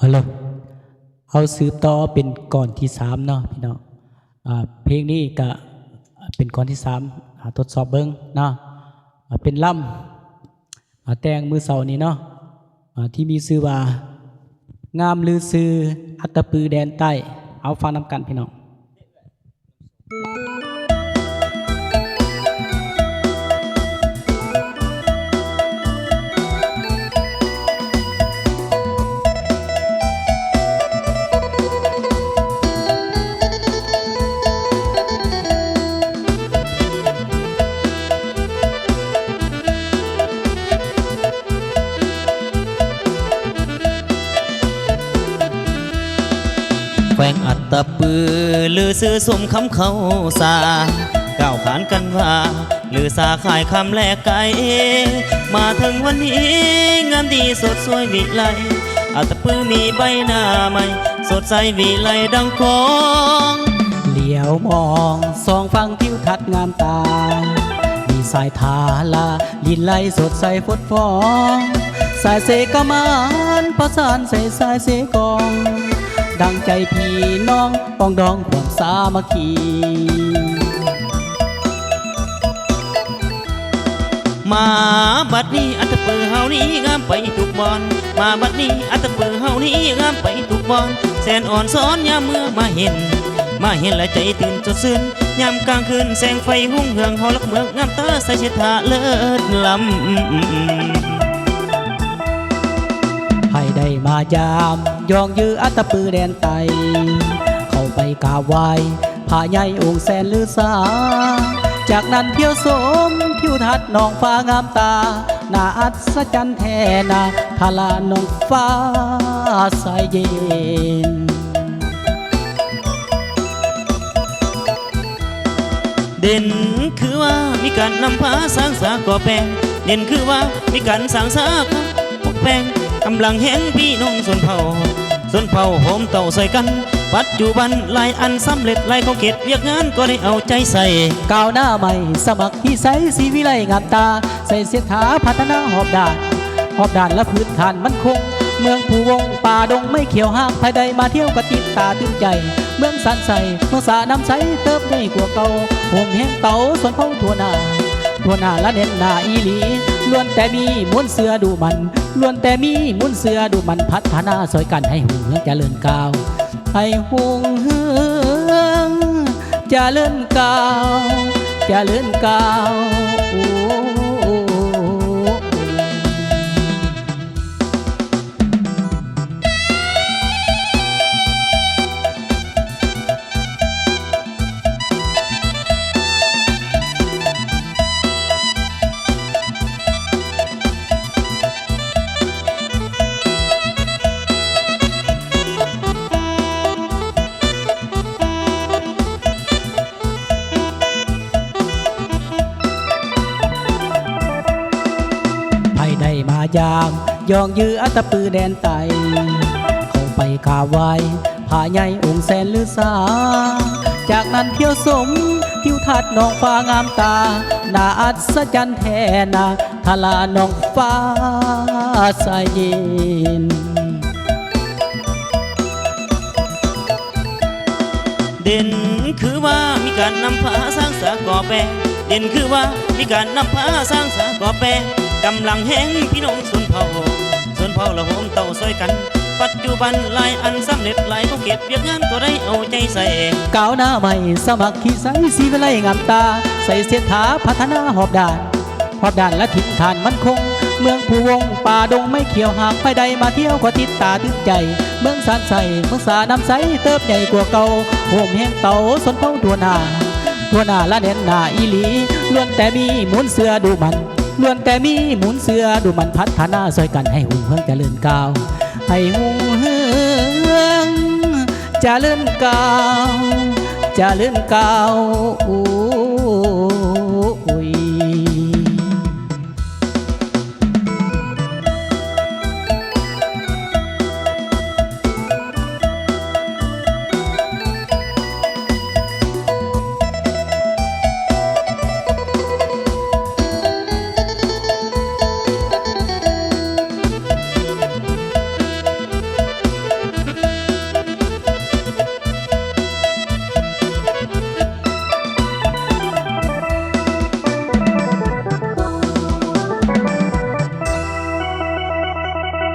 เอาละเอาสืบต่อเป็นก่อนที่สามเนาะพี่น้องเพลงนี้ก็เป็นก่อนที่สามอ่าทดสอบเบิ้งเนาะเป็นล่ำแต่งมือเสานี้เนาะที่มีซื้อว่างามลือซื้ออัตตปือแดนใต้ เอาฟังนำกันพี่น้อง วงอัตตปือลือซื้อสมคำเขาสาก้าวขานกันว่าลือสาขายคำแลกไก่มาถึงวันนี้ งามดีสดสวยวิไลอัตตปือมีใบหน้าใหม่ สดใสวิไลดังของเหลียวมองสองฟังทิวทัดงามตามีสายทาลาลินไลสดใสฟดฟอง สายเสกมานประสานใส่สายเสกอง ดังใจพี่น้องปองดองความสามัคคีมาบัดนี้อัตตปือเฮานี้งามไปทุกบอน มาบัดนี้อัตตปือเฮานี้งามไปทุกบอน แสนอ่อนซ้อนยามเมื่อมาเห็น มาเห็นและใจตื่นจดซื่นยามกลางคืนแสงไฟหุ่งเหืองหอลักเมืองงามตาใสเชดทาเลิศลำ ได้มายามยองยื้ออัตตปือแดนไต เข้าไปกราบไหว้พระใหญ่องค์แสนลือสา จากนั้นเที่ยวสมทิวทัดน้องฟ้างามตาน่าอัศจรรย์แทนาทาลาน้องฟ้าใสเย็น เด่นคือว่ามีการนำพาสร้างสาก่อแปลงเด่นคือว่ามีการสร้างสาครับปกแปลงำลังแห่งพี่น้องส่วนเผาส่วนเผาโหมเต่าใส่กัน ปัจจุบันลายอันสำเร็จลายเขาเก็บเวียกงานก็ได้เอาใจใส่ก้าวหน้าใหม่ สมัครที่ใส่สีวิไลงามตา ใส่เสียถาพัฒนาหอบด่านหอบด่านและพื้นฐานมันคง เมืองผู้วงป่าดงไม่เขียวห้างภายใดมาเที่ยวก็ติดตาตื่นใจ เมืองสันใสเมืองสาน้ำใสเติบใหญ่กว่าเก่าผมแห้งเต่าส่วนเผาทั่วหน้าทั่วหน้าละเน้นหน้าอีหลี ล้วนแต่มีมุนเสือดูมันล้วนแต่มีมุนเสือดูมันพัฒนาซอยกันให้หุ่งเฮืองเจริญก้าวให้หุ่งเฮืองเจริญก้าวเจริญก้าวโอ้ มายามยองยื้ออัตปือแดนไต เข้าไปกาไว้พระใหญ่องค์แสนลือสา จากนั้นเที่ยวสมทิวทัดน้องฟ้างามตา นาอัศจรรย์แทนาทลาน้องฟ้าใสเย็นเด่นคือว่ามีการนำพาสร้างสากอแปลงเด่นคือว่ามีการนำพาสร้างสากอแปลง กำลังแห่งพี่น้องส่วนเผาส่วนเผาละโหมเต่าซอยกัน ปัจจุบันลายอันสำเร็จลายเขาเก็บเวียกงานก็ได้เอาใจใส่ก้าวหน้าใหม่สมัครขี่ใสสีวิไลงามตา ใส่เสียถาพัฒนาหอบด่าน หอบด่านและถิ่นฐานมั่นคง เมืองผู้วงป่าดงไม่เขียวหากไปใดมาเที่ยวก็ติดตาตึกใจ เมืองสานใสเมืองสาน้ำใสเติบใหญ่กว่าเก่าโหมแห้งเต่าสนเผาตัวหนาตัวหนาละเน้นหนาอีหลีล้วนแต่มีหมุนเสือดูมัน ล้วนแต่มีหมุนเสือดูมันพัฒนาซอยกันให้หุ่งเฮืองเจริญก้าวให้หุ่งเฮืองเจริญก้าวเจริญก้าว